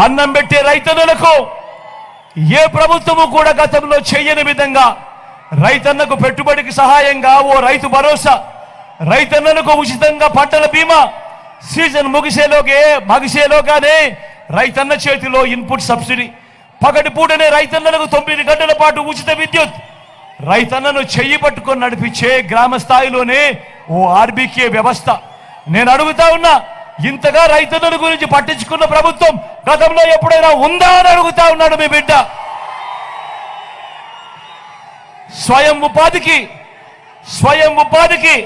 అన్నం పెట్టే రైతన్నులకు ఏ ప్రభుత్వము కూడా గతంలో చేయని విధంగా రైతన్నకు పెట్టుబడికి సహాయంగా ఓ రైతు భరోసా. రైతన్నలకు ఉచితంగా పంటల బీమా. సీజన్ ముగిసేలోకే మగిసేలోగానే రైతన్న చేతిలో ఇన్పుట్ సబ్సిడీ. పగటిపూటనే రైతన్నలకు తొమ్మిది గంటల పాటు ఉచిత విద్యుత్. రైతన్నను చెయ్యి పట్టుకొని నడిపించే గ్రామ స్థాయిలోనే ఓ ఆర్బీకే వ్యవస్థ. నేను అడుగుతా ఉన్నా ఇంతగా రైతన్నుల గురించి పట్టించుకున్న ప్రభుత్వం గతంలో ఎప్పుడైనా ఉందా అని అడుగుతా ఉన్నాడు మీ బిడ్డ. స్వయం ఉపాధికి స్వయం ఉపాధికి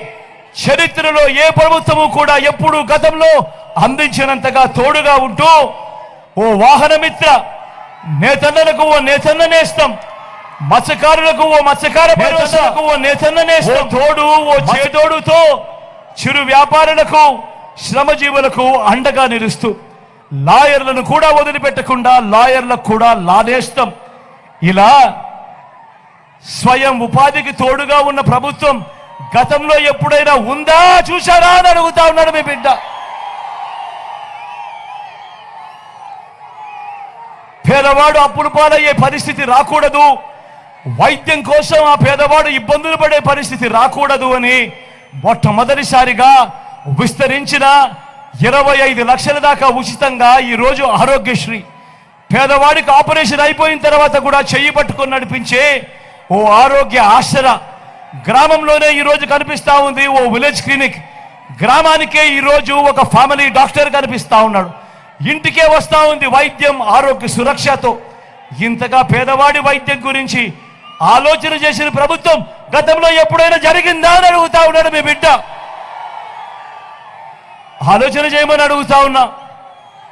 చరిత్రలో ఏ ప్రభుత్వము కూడా ఎప్పుడు గతంలో అందించినంతగా తోడుగా ఉంటూ ఓ వాహనమిత్ర నేతన్నలకు ఓ నేతన్న నేస్తం మత్స్యకారులకు ఓ మత్స్యకార భరోసాకు ఓ నేతన్న నేస్తం తోడు ఓ చేదోడుతో చిరు వ్యాపారులకు శ్రమజీవులకు అండగా నిలుస్తూ లాయర్లను కూడా వదిలిపెట్టకుండా లాయర్లకు కూడా లాదేస్తాం. ఇలా స్వయం ఉపాధికి తోడుగా ఉన్న ప్రభుత్వం గతంలో ఎప్పుడైనా ఉందా చూశారా అని అడుగుతా ఉన్నాడు మీ బిడ్డ. పేదవాడు అప్పులు పాలయ్యే పరిస్థితి రాకూడదు. వైద్యం కోసం ఆ పేదవాడు ఇబ్బందులు పడే పరిస్థితి రాకూడదు అని మొట్టమొదటిసారిగా విస్తరించిన ఇరవై ఐదు లక్షల దాకా ఉచితంగా ఈరోజు ఆరోగ్యశ్రీ. పేదవాడికి ఆపరేషన్ అయిపోయిన తర్వాత కూడా చెయ్యి పట్టుకొని నడిపించే ఓ ఆరోగ్య ఆశ్ర గ్రామంలోనే ఈరోజు కనిపిస్తూ ఉంది ఓ విలేజ్ క్లినిక్. గ్రామానికే ఈరోజు ఒక ఫ్యామిలీ డాక్టర్ కనిపిస్తూ ఉన్నాడు. ఇంటికే వస్తూ ఉంది వైద్యం ఆరోగ్య సురక్షతో. ఇంతగా పేదవాడి వైద్యం గురించి ఆలోచన చేసిన ప్రభుత్వం గతంలో ఎప్పుడైనా జరిగిందా అని అడుగుతా ఉన్నాడు మీ బిడ్డ. ఆలోచన చేయమని అడుగుతా ఉన్నా.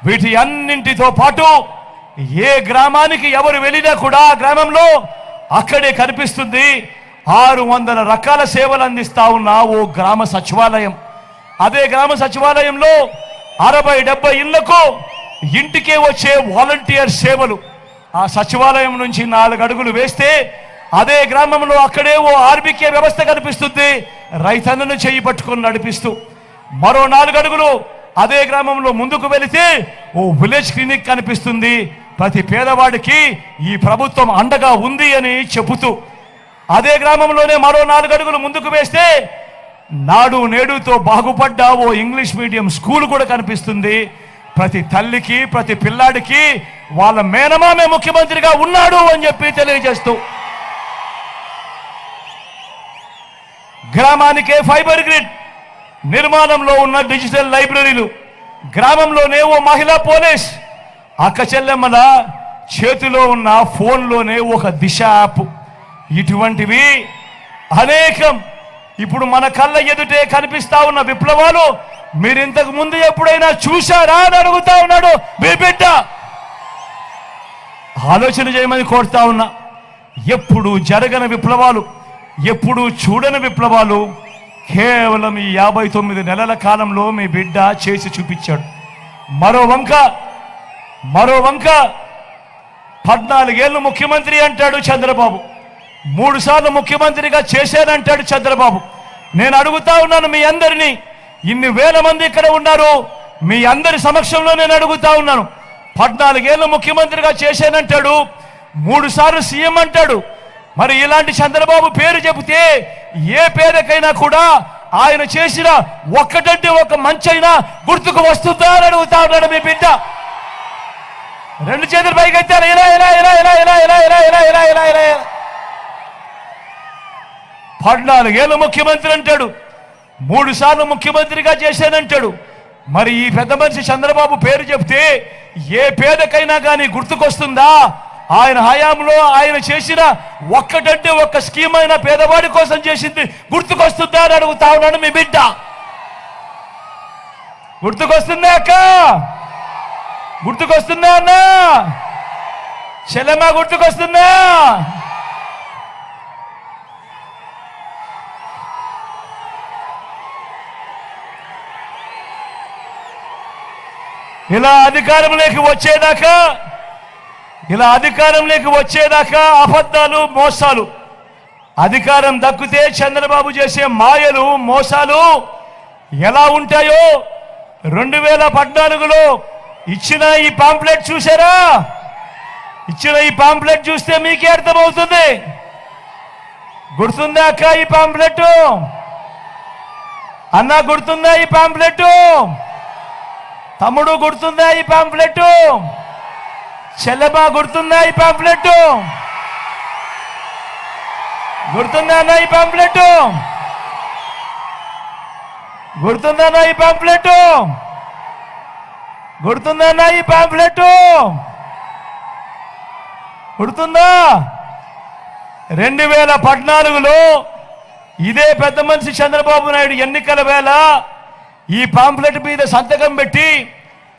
వీటి అన్నింటితో పాటు ఏ గ్రామానికి ఎవరు వెళ్ళినా కూడా ఆ గ్రామంలో అక్కడే కనిపిస్తుంది ఆరు వందల రకాల సేవలు అందిస్తా ఉన్న ఓ గ్రామ సచివాలయం. అదే గ్రామ సచివాలయంలో అరవై డెబ్బై ఇళ్ళకు ఇంటికే వచ్చే వాలంటీర్ సేవలు. ఆ సచివాలయం నుంచి నాలుగు అడుగులు వేస్తే అదే గ్రామంలో అక్కడే ఓ ఆర్బికే వ్యవస్థ కనిపిస్తుంది. రైతన్నను చేయి పట్టుకొని నడిపిస్తూ మరో నాలుగు అడుగులు అదే గ్రామంలో ముందుకు వెళితే ఓ విలేజ్ క్లినిక్ కనిపిస్తుంది. ప్రతి పేదవాడికి ఈ ప్రభుత్వం అండగా ఉంది అని చెబుతూ అదే గ్రామంలోనే మరో నాలుగు అడుగులు ముందుకు వేస్తే నాడు నేడుతో బాగుపడ్డ ఓ ఇంగ్లీష్ మీడియం స్కూల్ కూడా కనిపిస్తుంది. ప్రతి తల్లికి ప్రతి పిల్లాడికి వాళ్ళ మేనమామే ముఖ్యమంత్రిగా ఉన్నాడు అని చెప్పి తెలియజేస్తూ గ్రామానికే ఫైబర్ గ్రిడ్. నిర్మాణంలో ఉన్న డిజిటల్ లైబ్రరీలు గ్రామంలోనే ఓ మహిళా పోలీస్. అక్క చెల్లెమ్మల చేతిలో ఉన్న ఫోన్లోనే ఒక దిశ యాప్. ఇటువంటివి అనేకం. ఇప్పుడు మన కళ్ళ ఎదుటే కనిపిస్తా ఉన్న విప్లవాలు మీరు ఇంతకు ముందు ఎప్పుడైనా చూశారా అని అడుగుతా ఉన్నాడు మీ బిడ్డ. ఆలోచన చేయమని కోరుతా ఉన్నా. ఎప్పుడు జరగని విప్లవాలు ఎప్పుడు చూడని విప్లవాలు కేవలం ఈ యాభై తొమ్మిది నెలల కాలంలో మీ బిడ్డ చేసి చూపించాడు. మరో వంక మరో వంక. పద్నాలుగేళ్ళు ముఖ్యమంత్రి అంటాడు చంద్రబాబు. మూడుసార్లు ముఖ్యమంత్రిగా చేశానంటాడు చంద్రబాబు. నేను అడుగుతా ఉన్నాను మీ అందరినీ ఇన్ని వేల మంది ఇక్కడ ఉన్నారు మీ అందరి సమక్షంలో నేను అడుగుతా ఉన్నాను. పద్నాలుగేళ్ళు ముఖ్యమంత్రిగా చేశానంటాడు మూడుసార్లు సీఎం అంటాడు మరి ఇలాంటి చంద్రబాబు పేరు చెబితే ఏ పేదకైనా కూడా ఆయన చేసిన ఒక్కటంటే ఒక మంచైనా గుర్తుకు వస్తుందా అని అడుగుతా ఉన్నాడు మీ బిడ్డ రెండు చేతులు పైకి ఎత్తారు ఇలా ఇలా ఇలా ఇలా ఇలా ఇలా ఇలా ఇలా ఇలా ఇలా ఇలా ఇలా పద్నాలుగేళ్ళు ముఖ్యమంత్రి అంటాడు మూడు సార్లు ముఖ్యమంత్రిగా చేశానంటాడు మరి ఈ పెద్ద మనిషి చంద్రబాబు పేరు చెప్తే ఏ పేదకైనా కానీ గుర్తుకొస్తుందా ఆయన హయాంలో ఆయన చేసిన ఒక్కటంటే ఒక్క స్కీమ్ అయినా పేదవాడి కోసం చేసింది. గుర్తుకొస్తుందా అని అడుగుతా ఉన్నాడు మీ బిడ్డ. గుర్తుకొస్తుందా అక్క? గుర్తుకొస్తుందా అన్న? చెల్లెమ్మ గుర్తుకొస్తుందా? ఇలా అధికారంలోకి వచ్చేదాకా ఇలా అధికారంలోకి వచ్చేదాకా అబద్ధాలు మోసాలు. అధికారం దక్కితే చంద్రబాబు చేసే మాయలు మోసాలు ఎలా ఉంటాయో రెండు వేల పద్నాలుగులో ఇచ్చిన ఈ పాంప్లెట్ చూసారా? ఇచ్చిన ఈ పాంప్లెట్ చూస్తే మీకే అర్థమవుతుంది. గుర్తుందా అక్క ఈ పాంప్లెట్ అన్న గుర్తుందా ఈ పాంప్లెట్ తమ్ముడు గుర్తుందా ఈ పాంప్లెట్ చెల్లబా గుర్తుందా ఈ పాంప్లెట్ గుర్తుందా ఈ పాంప్లెట్ గుర్తుందా ఈ పాంప్లెట్ గుర్తుందా ఈ పాంప్లెట్ గుర్తుందా? రెండు వేల పద్నాలుగులో ఇదే పెద్ద మనిషి చంద్రబాబు నాయుడు ఎన్నికల వేళ ఈ పాంప్లెట్ మీద సంతకం పెట్టి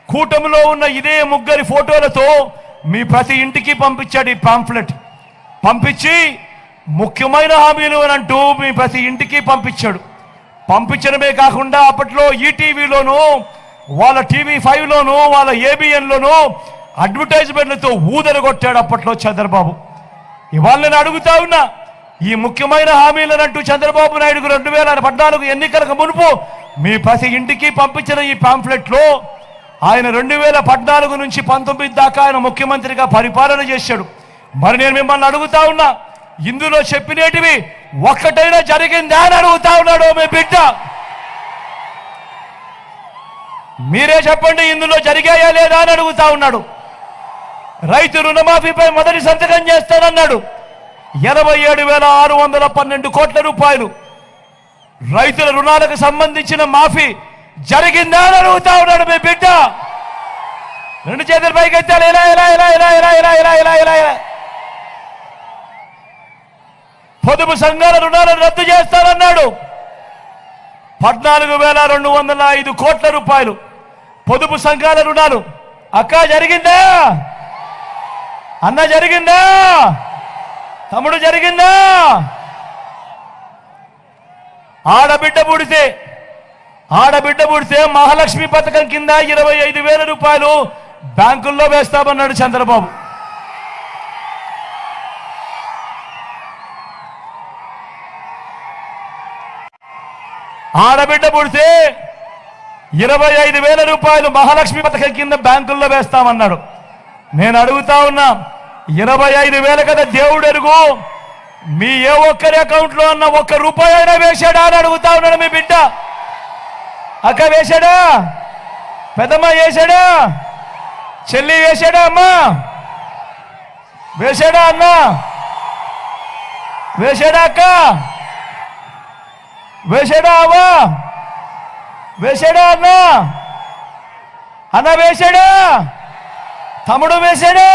కూటమిలో ఉన్న ఇదే ముగ్గురి ఫోటోలతో మీ ప్రతి ఇంటికి పంపించాడు ఈ పాంఫ్లెట్ పంపించి ముఖ్యమైన హామీలు అని అంటూ మీ ప్రతి ఇంటికి పంపించాడు. పంపించడమే కాకుండా అప్పట్లో ఈటీవీలోను వాళ్ళ టీవీ ఫైవ్లోను వాళ్ళ ఏబిఎన్లోను అడ్వర్టైజ్మెంట్లతో ఊదలు కొట్టాడు అప్పట్లో చంద్రబాబు. ఇవాళ నేను అడుగుతా ఉన్నా ఈ ముఖ్యమైన హామీలనంటూ చంద్రబాబు నాయుడుకు రెండు వేల పద్నాలుగు ఎన్నికలకు మునుపు మీ ప్రతి ఇంటికి పంపించిన ఈ పాంఫ్లెట్లో ఆయన రెండు వేల పద్నాలుగు నుంచి పంతొమ్మిది దాకా ఆయన ముఖ్యమంత్రిగా పరిపాలన చేశాడు. మరి నేను మిమ్మల్ని అడుగుతా ఉన్నా ఇందులో చెప్పినేటివి ఒక్కటైనా జరిగిందా అని అడుగుతా ఉన్నాడు మీ బిడ్డ. మీరే చెప్పండి ఇందులో జరిగాయా లేదా అని అడుగుతా ఉన్నాడు. రైతు రుణమాఫీపై మొదటి సంతకం చేస్తానన్నాడు. ఎనభై ఏడు వేల ఆరు వందల పన్నెండు కోట్ల రూపాయలు. రైతుల రుణాలకు సంబంధించిన మాఫీ జరిగిందా అని అడుగుతా ఉన్నాడు మీ బిడ్డ. రెండు చేతుల పైకి ఎత్తాలి. ఇలా ఇలా ఇలా ఇలా ఇలా ఇలా ఇలా ఇలా ఇలా ఇలా. పొదుపు సంఘాల రుణాలను రద్దు చేస్తానన్నాడు. పద్నాలుగు వేల రెండు వందల ఐదు కోట్ల రూపాయలు పొదుపు సంఘాల రుణాలు. అక్క జరిగిందా? అన్న జరిగిందా? తమ్ముడు జరిగిందా? ఆడబిడ్డ పుడితే ఆడబిడ్డ పుడితే మహాలక్ష్మి పథకం కింద ఇరవై ఐదు వేల రూపాయలు బ్యాంకుల్లో వేస్తామన్నాడు చంద్రబాబు. ఆడబిడ్డ పుడితే ఇరవై ఐదు వేల రూపాయలు మహాలక్ష్మి పథకం కింద బ్యాంకుల్లో వేస్తామన్నాడు. నేను అడుగుతా ఉన్నా ఇరవై ఐదు వేల కదా దేవుడు అడుగు మీ ఏ ఒక్కరి అకౌంట్లో అన్న ఒక్క రూపాయి అయినా వేశాడా అని అడుగుతా ఉన్నాడు మీ బిడ్డ. అక్క వేశాడా? పెద్దమ్మ వేశాడా? చెల్లి వేశాడా అమ్మా? వేశాడా అన్న? వేశాడా అక్క? వేశాడా అవ్వా? వేశాడా అన్న? అన్న వేశాడా? తమ్ముడు వేశాడా?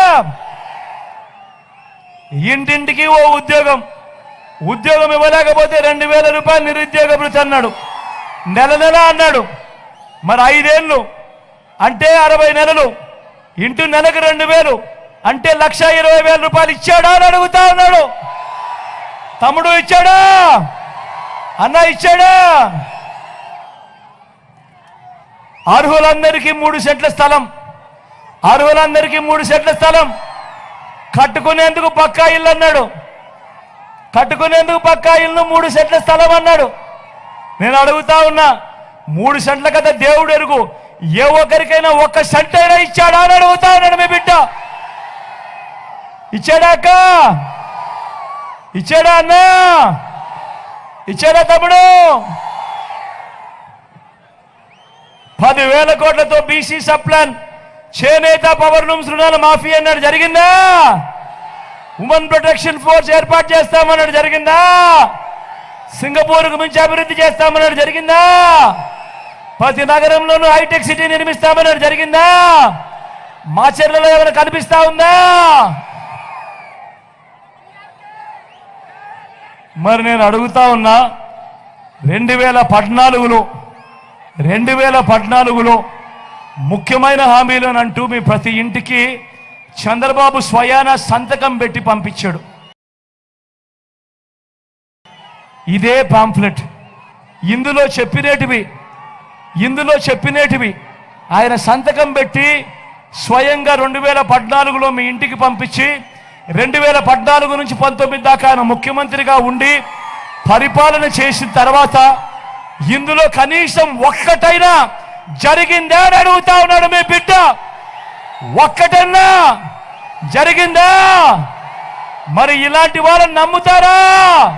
ఇంటింటికి ఓ ఉద్యోగం. ఉద్యోగం ఇవ్వలేకపోతే రెండు వేల రూపాయలు నిరుద్యోగ భృతి అన్నాడు. నెల నెల అన్నాడు. మరి ఐదేళ్ళు అంటే అరవై నెలలు. ఇంటూ నెలకు రెండు వేలు. అంటే లక్ష ఇరవై వేల రూపాయలు ఇచ్చాడా అని అడుగుతా ఉన్నాడు. తమ్ముడు ఇచ్చాడా? అన్న ఇచ్చాడా? అర్హులందరికీ మూడు సెంట్ల స్థలం. అర్హులందరికీ మూడు సెంట్ల స్థలం. కట్టుకునేందుకు పక్కా ఇల్లు అన్నాడు. కట్టుకునేందుకు పక్కా ఇల్లు మూడు సెంట్ల స్థలం అన్నాడు. నేను అడుగుతా ఉన్నా మూడు సెంట్ల కదా దేవుడు ఎరుగు. ఏ ఒక్కరికైనా ఒక్క సెంట్ అయినా ఇచ్చాడా అని అడుగుతా ఉన్నాడు మీ బిడ్డ. ఇచ్చాడాక ఇచ్చాడా అన్నా? ఇచ్చాడా తమ్ముడు? పదివేల కోట్లతో బీసీ సప్లాన్ చేనేత పవర్ లూమ్స్ రుణాల మాఫీ అన్నాడు జరిగిందా? ఉమెన్ ప్రొటెక్షన్ ఫోర్స్ ఏర్పాటు చేస్తామన్నాడు జరిగిందా? సింగపూర్కు మించి అభివృద్ధి చేస్తామన్నాడు జరిగిందా? ప్రతి నగరంలోనూ హైటెక్ సిటీ నిర్మిస్తామన్నాడు జరిగిందా? మా చర్యలో ఏమైనా కనిపిస్తా ఉందా? మరి నేను అడుగుతా ఉన్నా రెండు వేల పద్నాలుగులో రెండు వేల పద్నాలుగులో ముఖ్యమైన హామీలను అంటూ మీ ప్రతి ఇంటికి చంద్రబాబు స్వయాన సంతకం పెట్టి పంపించాడు. ఇదే పాంఫ్లెట్. ఇందులో చెప్పినేటివి ఇందులో చెప్పినేటివి. ఆయన సంతకం పెట్టి స్వయంగా రెండు వేల పద్నాలుగులో మీ ఇంటికి పంపించి రెండు వేల పద్నాలుగు నుంచి పంతొమ్మిది దాకా ఆయన ముఖ్యమంత్రిగా ఉండి పరిపాలన చేసిన తర్వాత ఇందులో కనీసం ఒక్కటైనా జరిగిందా అని అడుగుతా ఉన్నాడు మీ బిడ్డ. ఒక్కటన్నా జరిగిందా? మరి ఇలాంటి వాళ్ళని నమ్ముతారా?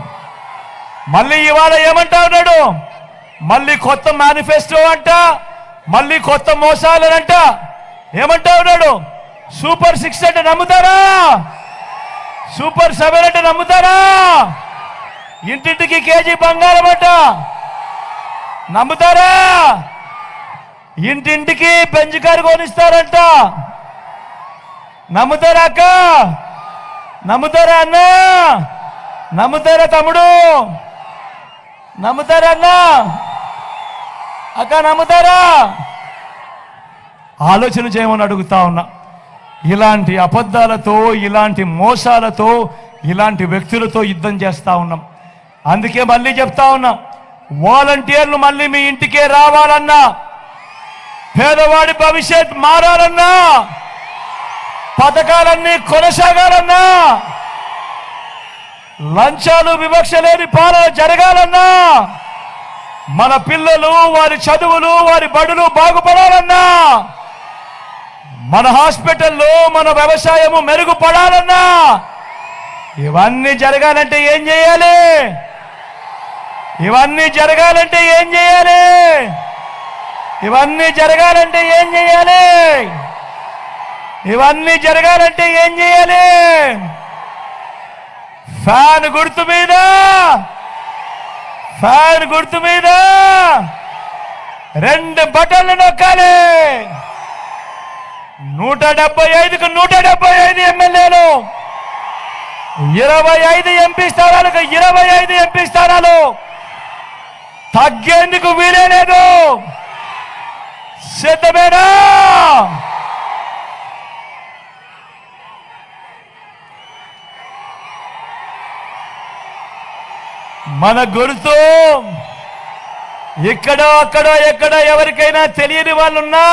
మళ్ళీ ఇవాళ ఏమంటా ఉన్నాడు మళ్ళీ కొత్త మేనిఫెస్టో అంట మళ్ళీ కొత్త మోసాలనంట. ఏమంటా ఉన్నాడు సూపర్ సిక్స్ అంటే నమ్ముతారా? సూపర్ సెవెన్ అంటే నమ్ముతారా? ఇంటింటికి కేజీ బంగారం అంట. నమ్ముతారా? ఇంటింటికి పెంచుకారు కొనిస్తారంట. నమ్ముతారా అక్క? నమ్ముతారా అన్న? నమ్ముతారా తమ్ముడు? నమ్ముతారా అన్న అక్క నమ్ముతారా? ఆలోచన చేయమని అడుగుతా ఉన్నా. ఇలాంటి అబద్ధాలతో ఇలాంటి మోసాలతో ఇలాంటి వ్యక్తులతో యుద్ధం చేస్తూ ఉన్నాం. అందుకే మళ్ళీ చెప్తా ఉన్నాం వాలంటీర్లు మళ్ళీ మీ ఇంటికే రావాలన్నా పేదవాడి భవిష్యత్ మారాలన్నా పథకాలన్నీ కొనసాగాలన్నా లంచాలు వివక్ష లేని పాలన జరగాలన్నా మన పిల్లలు వారి చదువులు వారి బడులు బాగుపడాలన్నా మన హాస్పిటల్లో మన వ్యవసాయము మెరుగుపడాలన్నా ఇవన్నీ జరగాలంటే ఏం చేయాలి? ఇవన్నీ జరగాలంటే ఏం చేయాలి? ఇవన్నీ జరగాలంటే ఏం చేయాలి? ఇవన్నీ జరగాలంటే ఏం చేయాలి? ఫ్యాన్ గుర్తు మీద. ఫ్యాన్ గుర్తు మీద. రెండు బటన్లు నొక్కాలి. నూట డెబ్బై ఐదుకు నూట డెబ్బై ఐదు ఎమ్మెల్యేలు. ఇరవై ఐదు ఎంపీ స్థానాలకు ఇరవై ఐదు ఎంపీ స్థానాలు. తగ్గేందుకు వీలే లేదు. సిద్ధమేనా? మన గుర్తు ఎక్కడో అక్కడో ఎక్కడో ఎవరికైనా తెలియని వాళ్ళు ఉన్నా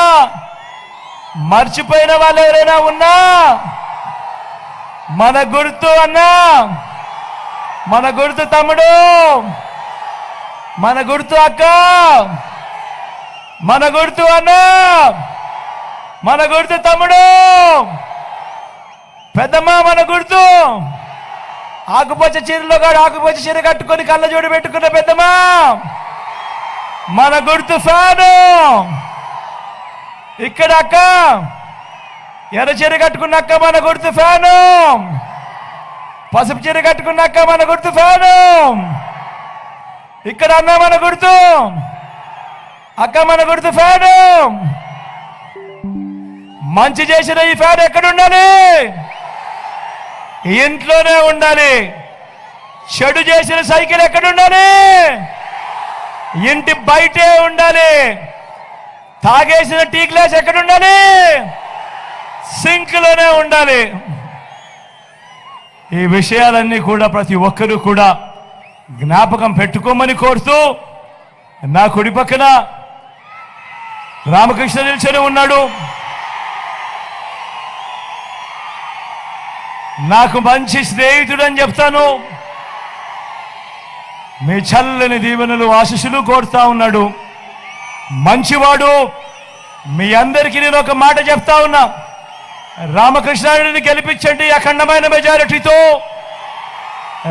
మర్చిపోయిన వాళ్ళు ఎవరైనా ఉన్నా మన గుర్తు అన్నా మన గుర్తు తమ్ముడు మన గుర్తు అక్క మన గుర్తు అన్నా మన గుర్తు తమ్ముడు పెద్దమ్మ మన గుర్తు ఆకుపచ్చ చీరలో కాడు ఆకుపచ్చ చీర కట్టుకొని కళ్ళ జోడు పెట్టుకున్న పెద్దమా మన గుర్తు ఫాను ఇక్కడ అక్క. ఎర్ర చీర కట్టుకున్న అక్క మన గుర్తు ఫ్యాను. పసుపు చీర కట్టుకున్న అక్క మన గుర్తు ఫ్యాను. ఇక్కడ అన్న మన గుర్తు. అక్క మన గుర్తు ఫ్యాను. మంచి చేసిన ఈ ఫ్యాన్ ఎక్కడుండాలి? ఉండాలి ఇంట్లోనే ఉండాలి. చెడు చేసిన సైకిల్ ఎక్కడ ఉండాలి ఇంటి బయటే ఉండాలి. తాగేసిన టీ గ్లాస్ ఎక్కడ ఉండాలి సింక్లోనే ఉండాలి. ఈ విషయాలన్నీ కూడా ప్రతి ఒక్కరూ కూడా జ్ఞాపకం పెట్టుకోమని కోరుతూ నా కుడి పక్కన రామకృష్ణ నిల్చొని ఉన్నాడు. నాకు మంచి స్నేహితుడు అని చెప్తాను. మీ చల్లని దీవెనలు ఆశిషులు కోరుతా ఉన్నాడు. మంచివాడు మీ అందరికీ నేను ఒక మాట చెప్తా ఉన్నా. రామకృష్ణారెడ్డిని గెలిపించండి అఖండమైన మెజారిటీతో.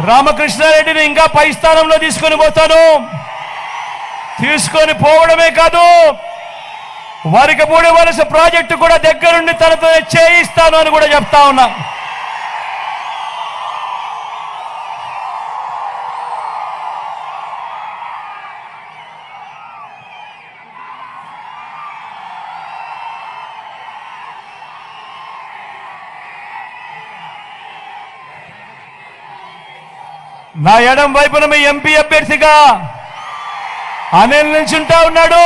రామకృష్ణారెడ్డిని ఇంకా పై స్థానంలో తీసుకొని పోతాను. తీసుకొని పోవడమే కాదు వరికపూడి వలస ప్రాజెక్టు కూడా దగ్గరుండి తనతో చేయిస్తాను అని కూడా చెప్తా ఉన్నా. నా ఎడం వైపున మీ ఎంపీ అభ్యర్థిగా అనిల్ నిల్చుంటా ఉన్నాడు.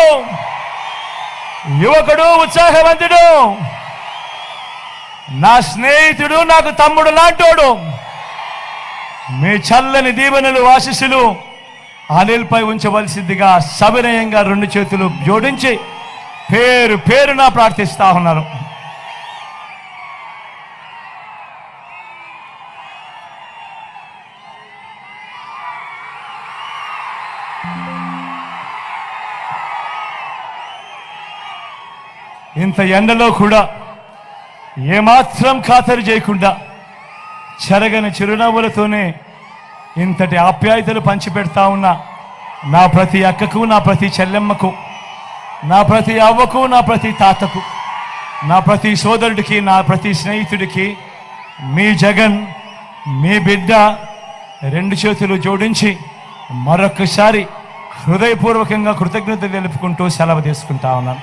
యువకుడు ఉత్సాహవంతుడు. నా స్నేహితుడు నాకు తమ్ముడు లాంటోడు. మీ చల్లని దీవెనలు ఆశీస్సులు అనిల్పై ఉంచవలసిందిగా సవినయంగా రెండు చేతులు జోడించి పేరు పేరున ప్రార్థిస్తా ఉన్నాను ఇంత ఎండలో కూడా ఏమాత్రం ఖాతరు చేయకుండా చెరగని చిరునవ్వులతోనే ఇంతటి ఆప్యాయతలు పంచిపెడతా ఉన్నా నా ప్రతి అక్కకు నా ప్రతి చెల్లెమ్మకు నా ప్రతి అవ్వకు నా ప్రతి తాతకు నా ప్రతి సోదరుడికి నా ప్రతి స్నేహితుడికి మీ జగన్ మీ బిడ్డ రెండు చేతులు జోడించి మరొకసారి హృదయపూర్వకంగా కృతజ్ఞతలు తెలుపుకుంటూ సెలవు తీసుకుంటా ఉన్నాను.